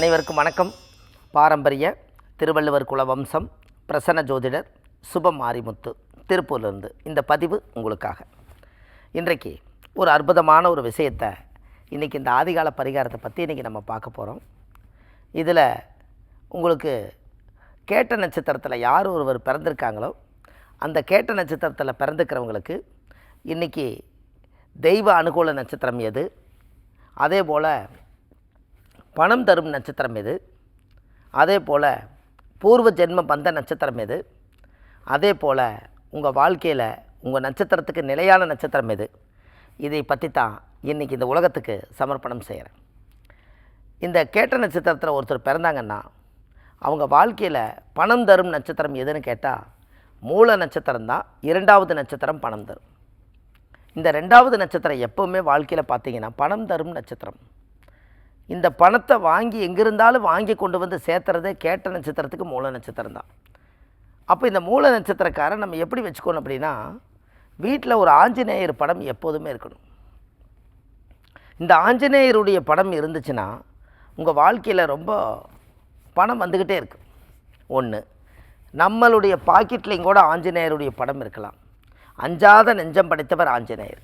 அனைவருக்கும் வணக்கம். பாரம்பரிய திருவள்ளுவர் குல வம்சம் பிரசன்ன ஜோதிடர் சுபம் மாரிமுத்து திருப்பூர்லேருந்து இந்த பதிவு உங்களுக்காக. இன்றைக்கு ஒரு அற்புதமான ஒரு விஷயத்தை இன்றைக்கி இந்த ஆதிகால பரிகாரத்தை பற்றி இன்றைக்கி நம்ம பார்க்க போகிறோம் இதில் உங்களுக்கு கேட்ட நட்சத்திரத்தில் யார் ஒருவர் பிறந்திருக்காங்களோ அந்த கேட்ட நட்சத்திரத்தில் பிறந்துக்கிறவங்களுக்கு இன்றைக்கி தெய்வ அனுகூல நட்சத்திரம் எது? அதே போல் பணம் தரும் நட்சத்திரம் எது? அதே போல் பூர்வ ஜென்ம பந்த நட்சத்திரம் எது? அதே போல் உங்கள் வாழ்க்கையில் உங்கள் நட்சத்திரத்துக்கு நிலையான நட்சத்திரம் எது? இதை பற்றி தான் இன்றைக்கி இந்த உலகத்துக்கு சமர்ப்பணம் செய்கிறேன் இந்த கேட்ட நட்சத்திரத்தில் ஒருத்தர் பிறந்தாங்கன்னா அவங்க வாழ்க்கையில் பணம் தரும் நட்சத்திரம் எதுன்னு கேட்டால் மூல நட்சத்திரம் தான் இரண்டாவது நட்சத்திரம் பணம் தரும். இந்த ரெண்டாவது நட்சத்திரம் எப்போவுமே வாழ்க்கையில் பார்த்தீங்கன்னா பணம் தரும் நட்சத்திரம். இந்த பணத்தை வாங்கி எங்கிருந்தாலும் வாங்கி கொண்டு வந்து சேர்த்துறதே கேட்ட நட்சத்திரத்துக்கு மூல நட்சத்திரம் தான். அப்போ இந்த மூல நட்சத்திரக்காரன் நம்ம எப்படி வச்சுக்கணும் அப்படின்னா வீட்டில் ஒரு ஆஞ்சநேயர் படம் எப்போதுமே இருக்கணும். இந்த ஆஞ்சநேயருடைய படம் இருந்துச்சுன்னா உங்கள் வாழ்க்கையில் ரொம்ப பணம் வந்துக்கிட்டே இருக்கு. ஒன்று நம்மளுடைய பாக்கெட்லேயும் கூட ஆஞ்சநேயருடைய படம் இருக்கலாம். அஞ்சாத நெஞ்சம் படைத்தவர் ஆஞ்சநேயர்.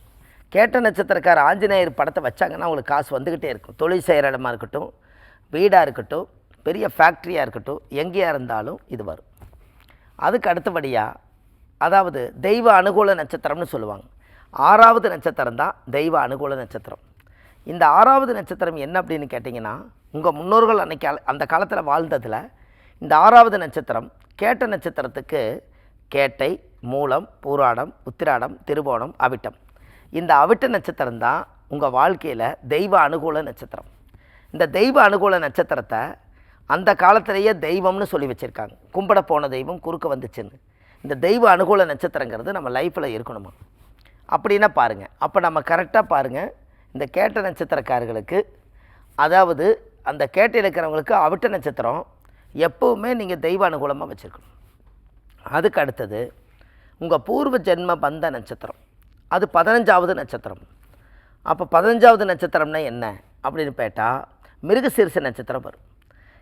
கேட்ட நட்சத்திரக்கார ஆஞ்சநேயர் படத்தை வச்சாங்கன்னா உங்களுக்கு காசு வந்துக்கிட்டே இருக்கும். தொழில் செய்கிற இடமா இருக்கட்டும் வீடாக இருக்கட்டும் பெரிய ஃபேக்ட்ரியாக இருக்கட்டும் எங்கேயா இருந்தாலும் இது வரும். அதுக்கு அடுத்தபடியாக அதாவது தெய்வ அனுகூல நட்சத்திரம்னு சொல்லுவாங்க. ஆறாவது நட்சத்திரம் தான் தெய்வ அனுகூல நட்சத்திரம். இந்த ஆறாவது நட்சத்திரம் என்ன அப்படின்னு கேட்டிங்கன்னா உங்கள் முன்னோர்கள் அன்னைக்கு அந்த காலத்தில் வாழ்ந்ததில் இந்த ஆறாவது நட்சத்திரம் கேட்ட நட்சத்திரத்துக்கு கேட்டை மூலம் பூராடம் உத்திராடம் திருவோணம் அவிட்டம். இந்த அவிட்ட நட்சத்திரம் தான் உங்கள் வாழ்க்கையில் தெய்வ அனுகூல நட்சத்திரம். இந்த தெய்வ அனுகூல நட்சத்திரத்தை அந்த காலத்திலேயே தெய்வம்னு சொல்லி வச்சுருக்காங்க. கும்பிட போன தெய்வம் குறுக்க வந்துச்சுன்னு. இந்த தெய்வ அனுகூல நட்சத்திரங்கிறது நம்ம லைஃப்பில் இருக்கணுமா? அப்படின்னா பாருங்கள் அப்போ நம்ம கரெக்டாக பாருங்கள் இந்த கேட்ட நட்சத்திரக்காரர்களுக்கு அதாவது அந்த கேட்ட இருக்கிறவங்களுக்கு அவிட்ட நட்சத்திரம் எப்போவுமே நீங்கள் தெய்வ அனுகூலமாக வச்சுருக்கணும். அதுக்கு அடுத்தது உங்கள் பூர்வ ஜென்ம பந்த நட்சத்திரம். அது பதினஞ்சாவது நட்சத்திரம். அப்போ பதினஞ்சாவது நட்சத்திரம்னா என்ன? அப்படின்னு கேட்டால் மிருகசீரிச நட்சத்திரம் வரும்.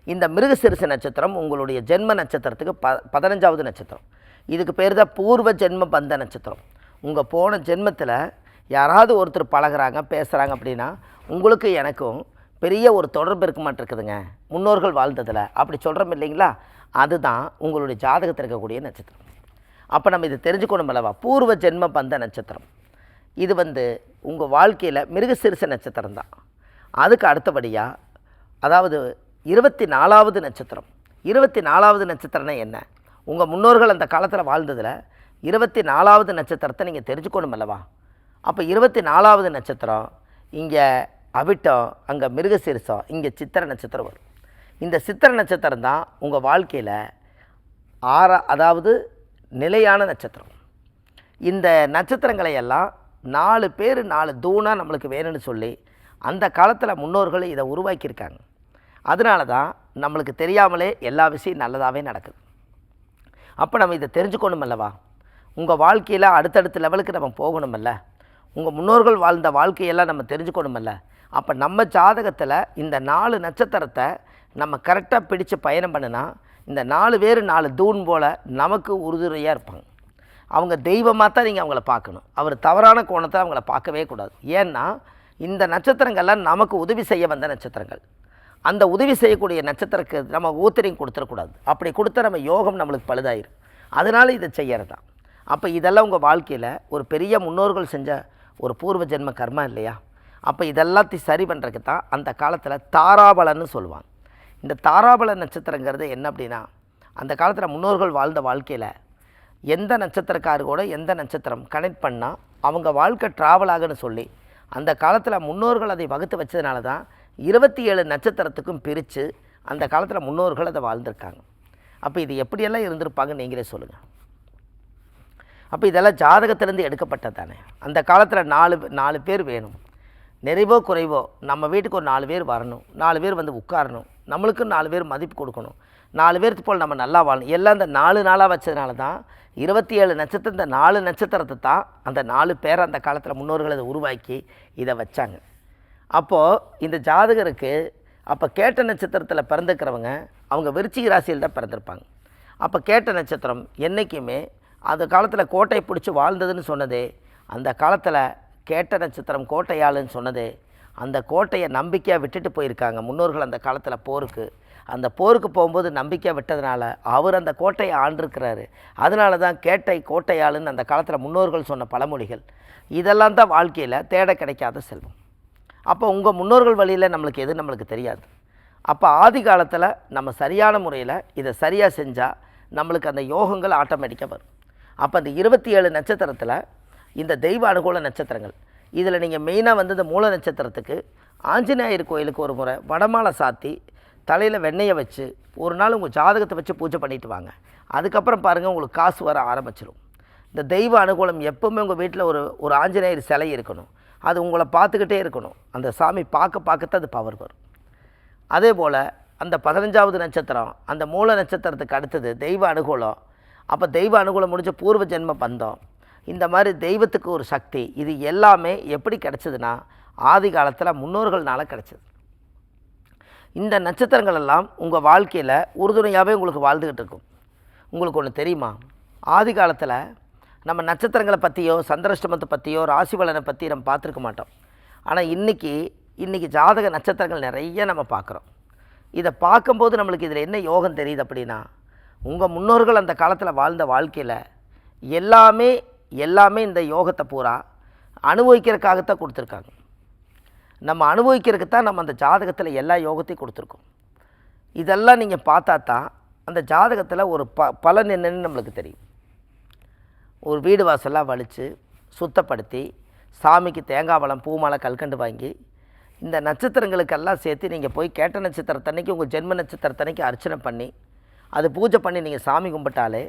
இந்த மிருகசீரிச நட்சத்திரம் உங்களுடைய ஜென்ம நட்சத்திரத்துக்கு ப பதினஞ்சாவது நட்சத்திரம். இதுக்கு பேர் தான் பூர்வ ஜென்ம பந்த நட்சத்திரம். உங்கள் போன ஜென்மத்தில் யாராவது ஒருத்தர் பழகுறாங்க பேசுகிறாங்க அப்படின்னா உங்களுக்கு எனக்கும் பெரிய ஒரு தொடர்பு இருக்க மாட்டிருக்குதுங்க முன்னோர்கள் வாழ்ந்ததில். அப்படி சொல்கிறோம் இல்லைங்களா? அதுதான் உங்களுடைய ஜாதகத்தில் இருக்கக்கூடிய நட்சத்திரம். அப்போ நம்ம இதை தெரிஞ்சுக்கணும் அல்லவா? பூர்வ ஜென்ம பந்த நட்சத்திரம். இது வந்து உங்கள் வாழ்க்கையில் மிருகசீரிச நட்சத்திரம் தான். அதுக்கு அடுத்தபடியாக அதாவது இருபத்தி நாலாவது நட்சத்திரம். இருபத்தி நாலாவது நட்சத்திரம்னா என்ன? உங்கள் முன்னோர்கள் அந்த காலத்தில் வாழ்ந்ததில் இருபத்தி நாலாவது நட்சத்திரத்தை நீங்கள் தெரிஞ்சுக்கணும் அல்லவா? அப்போ இருபத்தி நாலாவது நட்சத்திரம் இங்கே அவிட்டம் அங்கே மிருகசீரிசம் இங்கே சித்திர நட்சத்திரம் வரும். இந்த சித்திர நட்சத்திரம் தான் உங்கள் வாழ்க்கையில் ஆறா அதாவது நிலையான நட்சத்திரம். இந்த நட்சத்திரங்களை எல்லாம் நாலு பேர் நாலு தூணாக நம்மளுக்கு வேணும்னு சொல்லி அந்த காலத்தில் முன்னோர்கள் இதை உருவாக்கியிருக்காங்க. அதனால தான் நம்மளுக்கு தெரியாமலே எல்லா விஷயம் நல்லதாகவே நடக்குது. அப்போ நம்ம இதை தெரிஞ்சுக்கணும் அல்லவா? உங்கள் வாழ்க்கையில் அடுத்தடுத்த லெவலுக்கு நம்ம போகணுமல்ல உங்கள் முன்னோர்கள் வாழ்ந்த வாழ்க்கையெல்லாம் நம்ம தெரிஞ்சுக்கணுமல்ல அப்போ நம்ம ஜாதகத்தில் இந்த நாலு நட்சத்திரத்தை நம்ம கரெக்டாக பிடிச்சு பயணம் பண்ணினா இந்த நாலு பேர் நாலு தூண் போல் நமக்கு உறுதுணையாக இருப்பாங்க. அவங்க தெய்வமாக தான் நீங்கள் அவங்கள பார்க்கணும். அவர் தவறான கோணத்தை அவங்கள பார்க்கவே கூடாது. ஏன்னா இந்த நட்சத்திரங்கள்லாம் நமக்கு உதவி செய்ய வந்த நட்சத்திரங்கள். அந்த உதவி செய்யக்கூடிய நட்சத்திரக்கு நம்ம ஊத்திரையும் கொடுத்துடக்கூடாது. அப்படி கொடுத்தா நம்ம யோகம் நம்மளுக்கு பழுதாயிரும். அதனால் இதை செய்கிறது தான் அப்போ இதெல்லாம் உங்கள் வாழ்க்கையில் ஒரு பெரிய முன்னோர்கள் செஞ்ச ஒரு பூர்வ ஜென்ம கர்மா இல்லையா? அப்போ இதெல்லாத்தையும் சரி பண்ணுறதுக்கு தான் அந்த காலத்தில் தாராபலன்னு சொல்லுவாங்க. இந்த தாராபல நட்சத்திரங்கிறது என்ன அப்படின்னா அந்த காலத்தில் முன்னோர்கள் வாழ்ந்த வாழ்க்கையில் எந்த நட்சத்திரக்காரு கூட எந்த நட்சத்திரம் கனெக்ட் பண்ணால் அவங்க வாழ்க்கை ட்ராவல் ஆகுன்னு சொல்லி அந்த காலத்தில் முன்னோர்கள் அதை வகுத்து வச்சதுனால தான் இருபத்தி ஏழு நட்சத்திரத்துக்கும் பிரித்து அந்த காலத்தில் முன்னோர்கள் அதை வாழ்ந்திருக்காங்க. அப்போ இது எப்படியெல்லாம் இருந்திருப்பாங்க நீங்களே சொல்லுங்கள் அப்போ இதெல்லாம் ஜாதகத்திலேருந்து எடுக்கப்பட்டது தானே. அந்த காலத்தில் நாலு நாலு பேர் வேணும். நிறைவோ குறைவோ நம்ம வீட்டுக்கு ஒரு நாலு பேர் வரணும். நாலு பேர் வந்து உட்காரணும். நம்மளுக்கும் நாலு பேர் மதிப்பு கொடுக்கணும். நாலு பேர்த்து போல் நம்ம நல்லா வாழணும். எல்லாம் இந்த நாலு நாளாக வச்சதுனால தான் இருபத்தி ஏழு நட்சத்திரம் இந்த நாலு நட்சத்திரத்தை தான் அந்த நாலு பேர் அந்த காலத்தில் முன்னோர்கள் அதை உருவாக்கி இதை வச்சாங்க. அப்போது இந்த ஜாதகருக்கு அப்போ கேட்ட நட்சத்திரத்தில் பிறந்துக்கிறவங்க அவங்க விருச்சிக ராசியில் தான் பிறந்திருப்பாங்க. அப்போ கேட்ட நட்சத்திரம் என்றைக்குமே அந்த காலத்தில் கோட்டை பிடிச்சி வாழ்ந்ததுன்னு சொன்னதே அந்த காலத்தில் கேட்ட நட்சத்திரம் கோட்டையாளுன்னு சொன்னதே அந்த கோட்டையை நம்பிக்கையாக விட்டுட்டு போயிருக்காங்க. முன்னோர்கள் அந்த காலத்தில் போருக்கு. அந்த போருக்கு போகும்போது நம்பிக்கையாக விட்டதுனால அவர் அந்த கோட்டையை ஆண்டிருக்கிறாரு. அதனால தான் கேட்டை கோட்டையாளுன்னு அந்த காலத்தில் முன்னோர்கள் சொன்ன பழமொழிகள். இதெல்லாம் தான் வாழ்க்கையில் தேட கிடைக்காத செல்வம். அப்போ உங்கள் முன்னோர்கள் வழியில் நம்மளுக்கு எது நம்மளுக்கு தெரியாது. அப்போ ஆதி காலத்தில் நம்ம சரியான முறையில் இதை சரியாக செஞ்சால் நம்மளுக்கு அந்த யோகங்கள் ஆட்டோமேட்டிக்காக வரும். அப்போ அந்த இருபத்தி ஏழு நட்சத்திரத்தில் இந்த தெய்வ அனுகூல நட்சத்திரங்கள் இதில் நீங்கள் மெயினாக வந்து இந்த மூல நட்சத்திரத்துக்கு. ஆஞ்சநேயர் கோயிலுக்கு ஒரு முறை வடமாலை சாத்தி தலையில் வெண்ணெயை வச்சு ஒரு நாள் உங்கள் ஜாதகத்தை வச்சு பூஜை பண்ணிட்டு வாங்க. அதுக்கப்புறம் பாருங்கள் உங்களுக்கு காசு வர ஆரம்பிச்சிடும் இந்த தெய்வ அனுகூலம் எப்பவுமே உங்கள் வீட்டில் ஒரு ஒரு ஆஞ்சநேயர் சிலை இருக்கணும். அது உங்களை பார்த்துக்கிட்டே இருக்கணும். அந்த சாமி பார்க்க பார்க்கத்தான் அது பவர் வரும். அதே போல் அந்த பதினஞ்சாவது நட்சத்திரம் அந்த மூல நட்சத்திரத்துக்கு அடுத்தது தெய்வ அனுகூலம். அப்போ தெய்வ அனுகூலம் முடிஞ்ச பூர்வ ஜென்ம பந்தம் இந்த மாதிரி தெய்வத்துக்கு ஒரு சக்தி இது எல்லாமே எப்படி கிடச்சிதுன்னா ஆதி காலத்தில் முன்னோர்கள்னால கிடச்சிது. இந்த நட்சத்திரங்கள் எல்லாம் உங்கள் வாழ்க்கையில் உறுதுணையாகவே உங்களுக்கு வாழ்ந்துக்கிட்டு இருக்கும். உங்களுக்கு ஒன்று தெரியுமா? ஆதி காலத்தில் நம்ம நட்சத்திரங்களை பற்றியோ சந்திரஷ்டமத்தை பற்றியோ ராசி பலனை பற்றி நம்ம பார்த்துருக்க மாட்டோம். ஆனால் இன்றைக்கி இன்றைக்கி ஜாதக நட்சத்திரங்கள் நிறைய நம்ம பார்க்குறோம். இதை பார்க்கும்போது நம்மளுக்கு இதில் என்ன யோகம் தெரியுது அப்படின்னா உங்கள் முன்னோர்கள் அந்த காலத்தில் வாழ்ந்த வாழ்க்கையில் எல்லாமே எல்லாமே இந்த யோகத்தை பூரா அனுபவிக்கிறதுக்காகத்தான் கொடுத்துருக்காங்க. நம்ம அனுபவிக்கிறதுக்கு தான் நம்ம அந்த ஜாதகத்தில் எல்லா யோகத்தையும் கொடுத்துருக்கோம். இதெல்லாம் நீங்கள் பார்த்தா தான் அந்த ஜாதகத்தில் ஒரு ப பலன் என்னன்னு நம்மளுக்கு தெரியும். ஒரு வீடு வாசலாக வலித்து சுத்தப்படுத்தி சாமிக்கு தேங்காய் பழம் பூமாலை கல்கண்டு வாங்கி இந்த நட்சத்திரங்களுக்கெல்லாம் சேர்த்து நீங்கள் போய் கேட்ட நட்சத்திரத்தன்னைக்கு உங்கள் ஜென்ம நட்சத்திரத்தன்னைக்கு அர்ச்சனை பண்ணி அது பூஜை பண்ணி நீங்கள் சாமி கும்பிட்டாலே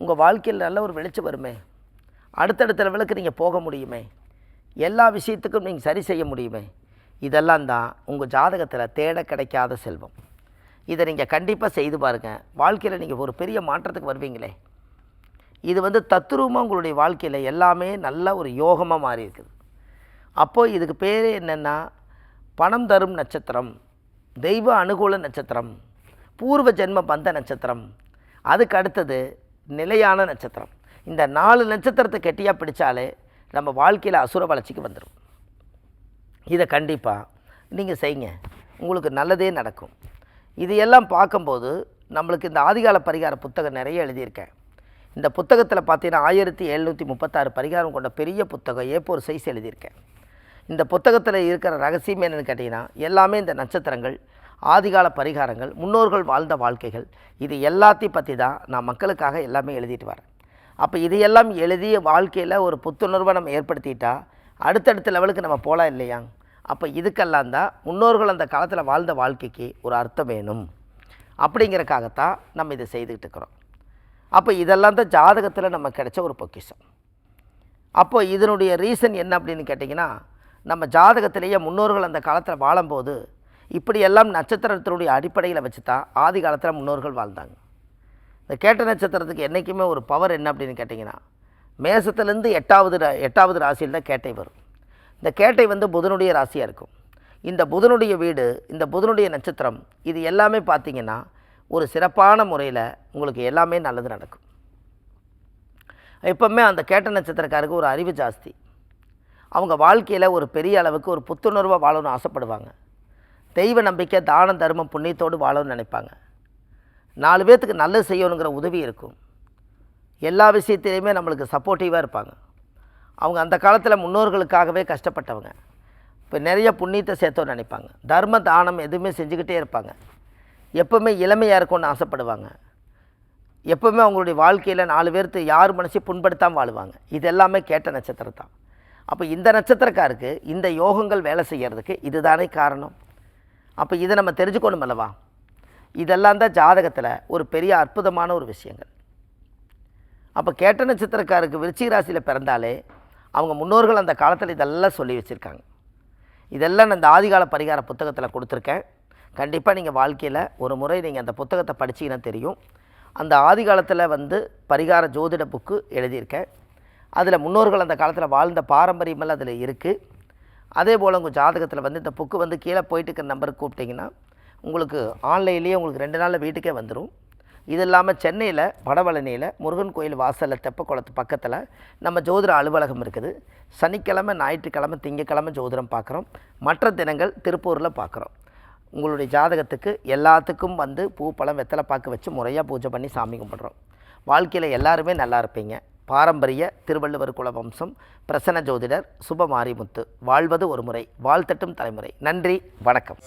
உங்கள் வாழ்க்கையில் நல்ல ஒரு வெளிச்சம் வருமே. அடுத்தடுத்த லெவலுக்கு நீங்கள் போக முடியுமே. எல்லா விஷயத்துக்கும் நீங்கள் சரி செய்ய முடியுமே. இதெல்லாம் தான் உங்கள் ஜாதகத்தில் தேட கிடைக்காத செல்வம். இதை நீங்கள் கண்டிப்பாக செய்து பாருங்கள் வாழ்க்கையில் நீங்கள் ஒரு பெரிய மாற்றத்துக்கு வருவீங்களே. இது வந்து தத்துரூபமாக உங்களுடைய வாழ்க்கையில் எல்லாமே நல்ல ஒரு யோகமாக மாறி இருக்குது அப்போது இதுக்கு பேர் என்னென்னா பணம் தரும் நட்சத்திரம் தெய்வ அனுகூல நட்சத்திரம் பூர்வ ஜென்ம பந்த நட்சத்திரம் அதுக்கு அடுத்தது நிலையான நட்சத்திரம். இந்த நாலு நட்சத்திரத்தை கெட்டியாக பிடிச்சாலே நம்ம வாழ்க்கையில் அசுர வளர்ச்சிக்கு வந்துடும் இதை கண்டிப்பாக நீங்கள் செய்யுங்க. உங்களுக்கு நல்லதே நடக்கும். இது எல்லாம் பார்க்கும்போது நம்மளுக்கு இந்த ஆதிகால பரிகார புத்தகம் நிறைய எழுதியிருக்கேன். இந்த புத்தகத்தில் பார்த்தீங்கன்னா ஆயிரத்தி எழுநூற்றி முப்பத்தாறு பரிகாரம் கொண்ட பெரிய புத்தகம் ஏப்போர் சைஸ் எழுதியிருக்கேன். இந்த புத்தகத்தில் இருக்கிற ரகசியம் என்னென்னு கேட்டிங்கன்னா எல்லாமே இந்த நட்சத்திரங்கள் ஆதிகால பரிகாரங்கள் முன்னோர்கள் வாழ்ந்த வாழ்க்கைகள் இது எல்லாத்தையும் பற்றி தான் நான் மக்களுக்காக எல்லாமே எழுதிட்டு வரேன். அப்போ இதையெல்லாம் எழுதி வாழ்க்கையில் ஒரு புத்துணர்வை நம்ம ஏற்படுத்திட்டா அடுத்தடுத்த லெவலுக்கு நம்ம போகலாம் இல்லையா? அப்போ இதுக்கெல்லாம் தான் முன்னோர்கள் அந்த காலத்தில் வாழ்ந்த வாழ்க்கைக்கு ஒரு அர்த்தம் வேணும். அப்படிங்கிறக்காகத்தான் நம்ம இதை செய்துக்கிட்டு இருக்கிறோம். அப்போ இதெல்லாம் தான் ஜாதகத்தில் நம்ம கிடைச்ச ஒரு பொக்கிஷம். அப்போ இதனுடைய ரீசன் என்ன அப்படின்னு கேட்டிங்கன்னா நம்ம ஜாதகத்திலேயே முன்னோர்கள் அந்த காலத்தில் வாழும்போது இப்படியெல்லாம் நட்சத்திரத்தினுடைய அடிப்படையில் வச்சு தான் ஆதி காலத்தில் முன்னோர்கள் வாழ்ந்தாங்க. இந்த கேட்ட நட்சத்திரத்துக்கு என்றைக்குமே ஒரு பவர் என்ன அப்படின்னு கேட்டிங்கன்னா மேசத்துலேருந்து எட்டாவது எட்டாவது ராசியில் தான் கேட்டை வரும். இந்த கேட்டை வந்து புதனுடைய ராசியாக இருக்கும். இந்த புதனுடைய வீடு இந்த புதனுடைய நட்சத்திரம் இது எல்லாமே பார்த்தீங்கன்னா ஒரு சிறப்பான முறையில் உங்களுக்கு எல்லாமே நல்லது நடக்கும். எப்பவுமே அந்த கேட்ட நட்சத்திரக்காருக்கு ஒரு அறிவு ஜாஸ்தி. அவங்க வாழ்க்கையில் ஒரு பெரிய அளவுக்கு ஒரு புத்துணர்வாக வாழணும்னு ஆசைப்படுவாங்க. தெய்வ நம்பிக்கை தானம் தர்மம் புண்ணியத்தோடு வாழணும்னு நினைப்பாங்க. நாலு பேர்த்துக்கு நல்லது செய்யணுங்கிற உதவி இருக்கும். எல்லா விஷயத்திலையுமே நம்மளுக்கு சப்போர்ட்டிவாக இருப்பாங்க. அவங்க அந்த காலத்தில் முன்னோர்களுக்காகவே கஷ்டப்பட்டவங்க. இப்போ நிறைய புண்ணியத்தை சேர்த்தோன்னு நினைப்பாங்க. தர்ம தானம் எதுவுமே செஞ்சுக்கிட்டே இருப்பாங்க. எப்போவுமே இளமையாக இருக்கும்னு ஆசைப்படுவாங்க. எப்போவுமே அவங்களுடைய வாழ்க்கையில் நாலு பேர்த்து யார் மனசையும் புண்படுத்தாமல் வாழுவாங்க. இது எல்லாமே கேட்ட நட்சத்திரம் தான். அப்போ இந்த நட்சத்திரக்காருக்கு இந்த யோகங்கள் வேலை செய்கிறதுக்கு இதுதானே காரணம். அப்போ இதை நம்ம தெரிஞ்சுக்கணும் அல்லவா? இதெல்லாம் தான் ஜாதகத்தில் ஒரு பெரிய அற்புதமான ஒரு விஷயங்கள். அப்போ கேட்ட நட்சத்திரக்காருக்கு விருச்சிக ராசியில் பிறந்தாலே அவங்க முன்னோர்கள் அந்த காலத்தில் இதெல்லாம் சொல்லி வச்சுருக்காங்க. இதெல்லாம் நான் இந்த ஆதிகால பரிகார புத்தகத்தில் கொடுத்துருக்கேன். கண்டிப்பாக நீங்கள் வாழ்க்கையில் ஒரு முறை நீங்கள் அந்த புத்தகத்தை படிச்சீங்கன்னா தெரியும். அந்த ஆதி காலத்தில் வந்து பரிகார ஜோதிட புக்கு எழுதியிருக்கேன். அதில் முன்னோர்கள் அந்த காலத்தில் வாழ்ந்த பாரம்பரியமெல்லாம் அதில் இருக்குது அதே போல் உங்கள் ஜாதகத்தில் வந்து இந்த புக்கு வந்து கீழே போயிட்டு இருக்கிற நம்பருக்கு கூப்பிட்டிங்கன்னா உங்களுக்கு ஆன்லைன்லேயே உங்களுக்கு ரெண்டு நாளில் வீட்டுக்கே வந்துடும் இது இல்லாமல் சென்னையில் வடபழனியில் முருகன் கோயில் வாசலில் தெப்பக்குளத்து பக்கத்தில் நம்ம ஜோதிட அலுவலகம் இருக்குது. சனிக்கிழமை ஞாயிற்றுக்கிழமை திங்கக்கிழமை ஜோதிடம் பார்க்குறோம் மற்ற தினங்கள் திருப்பூரில் பார்க்குறோம் உங்களுடைய ஜாதகத்துக்கு எல்லாத்துக்கும் வந்து பூ பழம் வெத்தலை பாக்கு வச்சு முறையாக பூஜை பண்ணி சாமி கும்பிட்றோம். வாழ்க்கையில் எல்லாருமே நல்லா இருப்பீங்க. பாரம்பரிய திருவள்ளுவர் குல வம்சம் பிரசன்ன ஜோதிடர் சுப மாரிமுத்து வாழ்வது ஒரு முறை வாழ்த்தட்டும் தலைமுறை. நன்றி வணக்கம்.